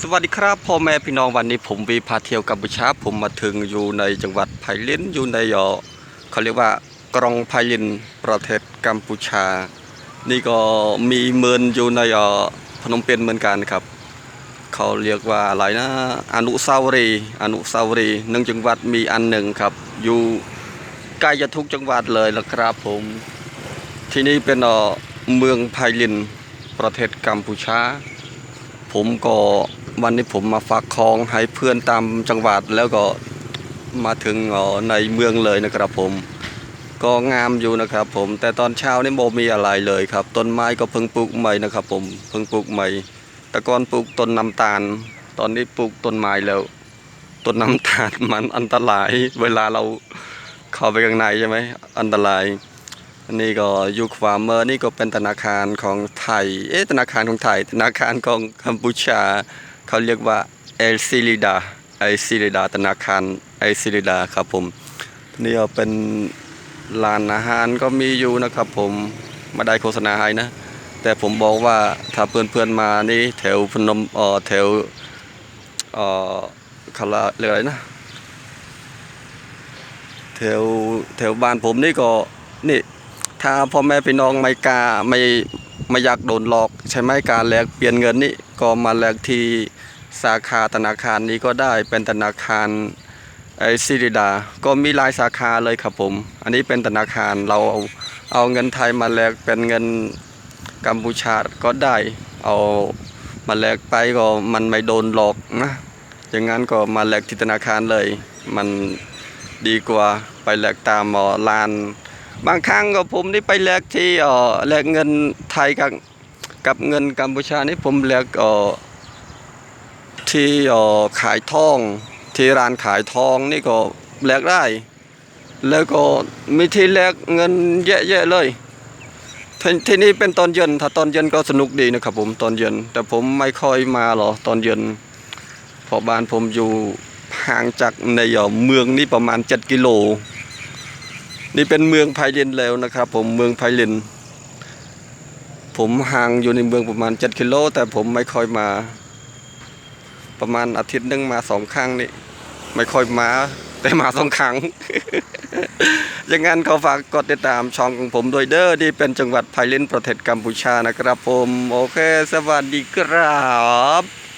สวัสดีครับพ่อแม่พี่น้องวันนี้ผมวีพาเที่ยวกัมพูชาผมมาถึงอยู่ในจังหวัดไผ่ลินอยู่ในเอ่อเขาเรียกว่ากรองไผ่ลินประเทศกัมพูชา นี่ก็มีเมืองอยู่ในเอ่อพนมเปญเหมือนกันครับ เขาเรียกว่าอะไรนะ อนุสาวรีย์อนุสาวรีย์หนึ่งจังหวัดมีอันหนึ่งครับ อยู่ใกล้จะทุกจังหวัดเลยละครับผม ที่นี่เป็นอเมืองไผ่ลินประเทศกัมพูชา ผมก็วันนี้ผมมาฝากของให้เพื่อนตามจังหวัดแล้วก็มาถึงอ่อในเมืองเลยนะครับผม ก็งามอยู่นะครับผม แต่ตอนเช้านี่โมมีอะไรเลยครับ ต้นไม้ก็เพิ่งปลูกใหม่นะครับ ผมเพิ่งปลูกใหม่ต่ก่อนปลูกต้นน้ำตาล ตอนนี้ปลูกต้นไม้แล้วต้นน้ำตาลมันอันตราย เวลาเราเข้าไปข้างในใช่ไหมอันตราย อันนี้ก็อยู่ขวามือนี่ก็เป็นธนาคารของไทย เอ๊ะธนาคารของไทย ธนาคารของกัมพูชา เขาเรียกว่าเอลซิลิดาไอซิลิดาธนาคารไอซิลิดาครับผมนี่ก็เป็นร้านอาหารก็มีอยู่นะครับผมไม่ได้โฆษณาให้นะ แต่ผมบอกว่าถ้าเพื่อนๆมานี่แถวพนมเอ่อแถวเอ่อเขาละเรียกอะไรนะแถวแถวบ้านผมนี่ก็นี่ ถ้าพ่อแม่พี่น้องไม่กล้าไม่ไม่อยากโดนหลอก ใช่ไหมการแลกเปลี่ยนเงินนี่ก็มาแลกที่สาขาธนาคารนี้ก็ได้เป็นธนาคารไอซิริดา ก็มีหลายสาขาเลยครับผม อันนี้เป็นธนาคารเราเอาเอาเงินไทยมาแลกเป็นเงินกัมพูชาก็ได้เอามาแลกไปก็มันไม่โดนหลอกนะ อย่างนั้นก็มาแลกที่ธนาคารเลย มันดีกว่าไปแลกตามเอ่อลาน บางครั้งก็ผมนี่ไปแลกที่เออแลกเงินไทยกับกับเงินกัมพูชานี่ผมแลกเออที่เออขายทอง ที่ร้านขายทองนี่ก็แลกได้ แล้วก็มีที่แลกเงินเยอะๆเลยทที่นี่เป็นตอนเย็นถ้าตอนเย็นก็สนุกดีนะครับผมตอนเย็น แต่ผมไม่ค่อยมาหรอกตอนเย็นเพราะบ้านผมอยู่ห่างจากในเออเมืองนี่ประมาณ 7 กิโล นี่เป็นเมืองไพลินแล้วนะครับ ผมเมืองไพลินผมห่างอยู่ในเมืองประมาณ 7 กิโล แต่ผมไม่ค่อยมา ประมาณอาทิตย์หนึงมาสองครั้งนี่ ไม่ค่อยมา แต่มาสองครั้งอย่างนั้นเขาฝากกดติดตามช่องของผมด้วยเด้อที่เป็นจังหวัดไพลินประเทศกัมพูชานะครับผม โอเค สวัสดีครับ